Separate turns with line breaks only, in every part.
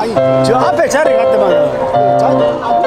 아니 저 앞에 자리 갔더만 자리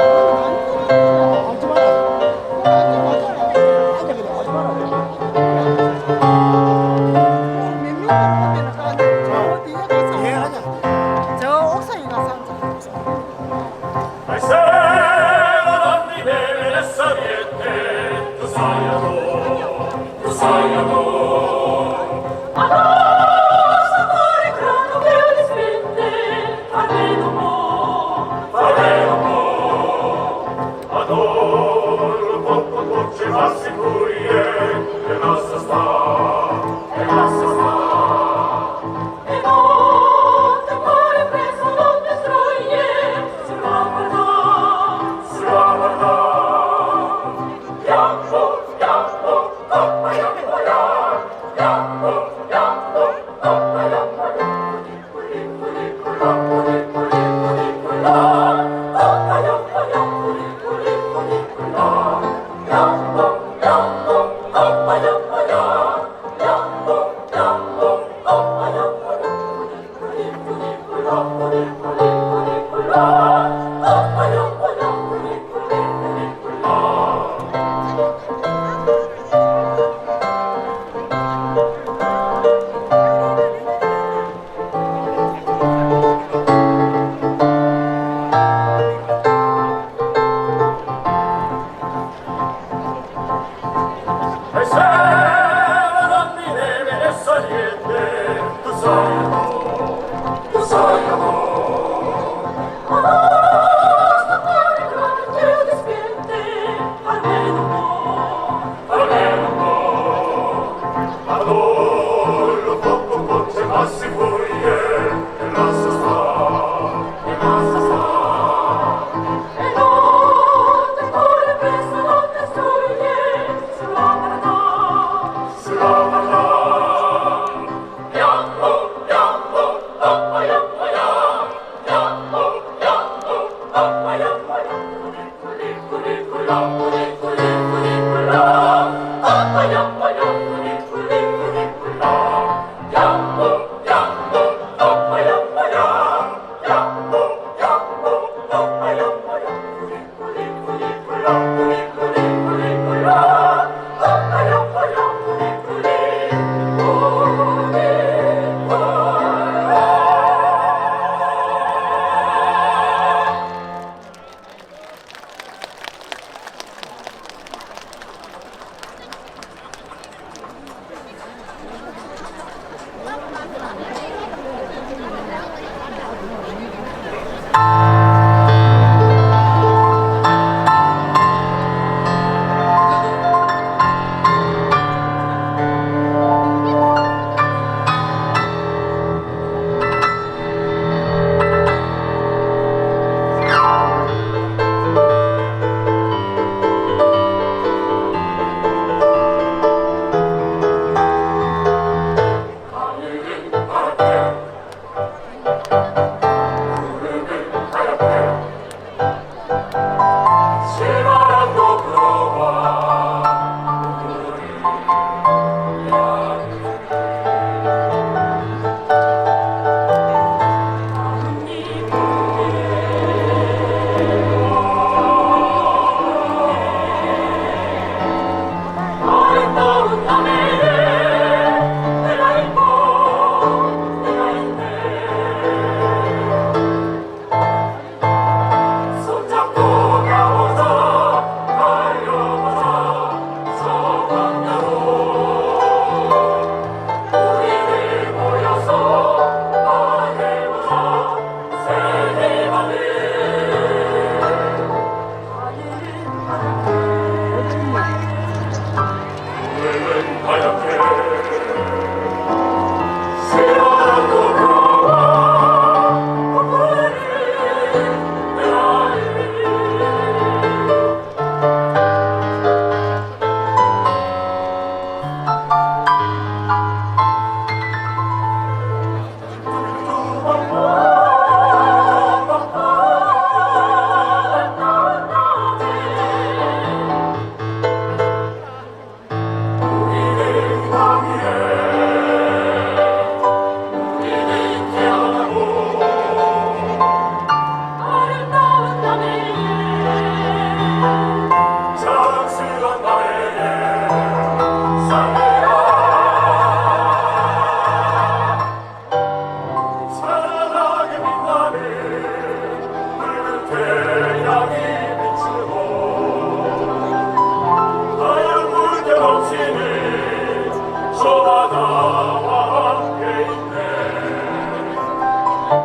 Bye.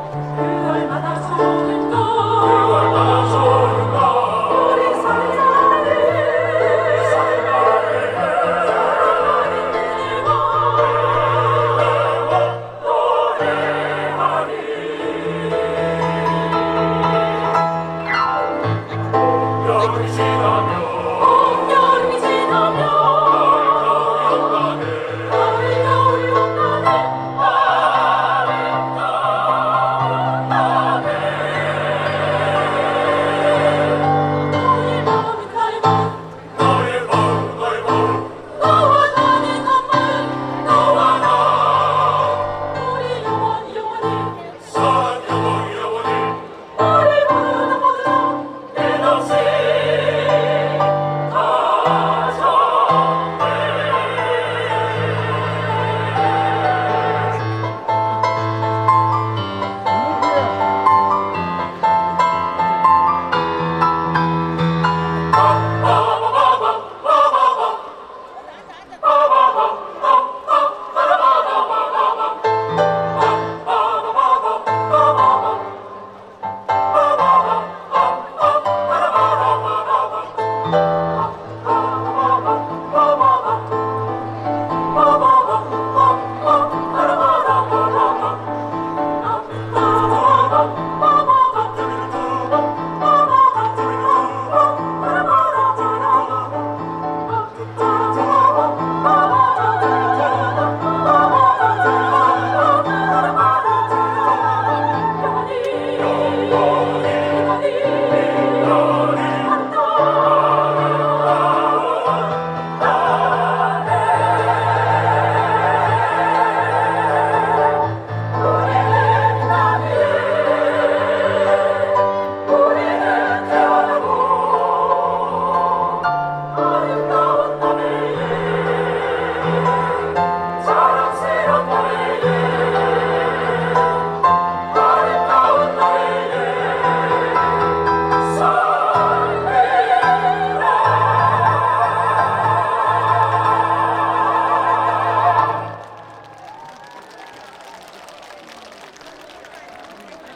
Thank you.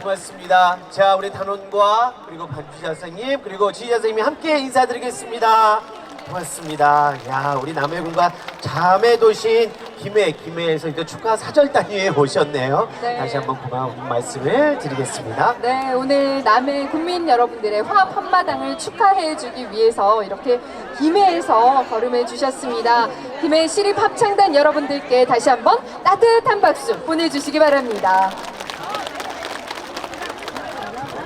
고맙습니다. 자, 우리 단원과 그리고 반주자 선생님 그리고 지휘자 선생님이 함께 인사드리겠습니다. 고맙습니다. 야, 우리 남해 군과 자매 도시인 김해, 김해에서 이제 축하 사절 단위에 오셨네요.
네.
다시 한번 고마운 말씀을 드리겠습니다.
네, 오늘 남해 국민 여러분들의 화합 한마당을 축하해주기 위해서 이렇게 김해에서 걸음해 주셨습니다. 김해 시립 합창단 여러분들께 다시 한번 따뜻한 박수 보내주시기 바랍니다.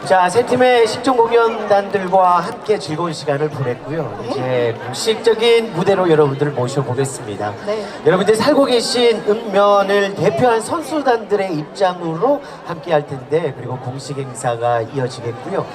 자, 세 팀의 식종 공연단들과 함께 즐거운 시간을 보냈고요. 이제 공식적인 무대로 여러분들을 모셔보겠습니다.
네.
여러분들 살고 계신 읍면을 대표한 선수단들의 입장으로 함께 할 텐데, 그리고 공식 행사가 이어지겠고요.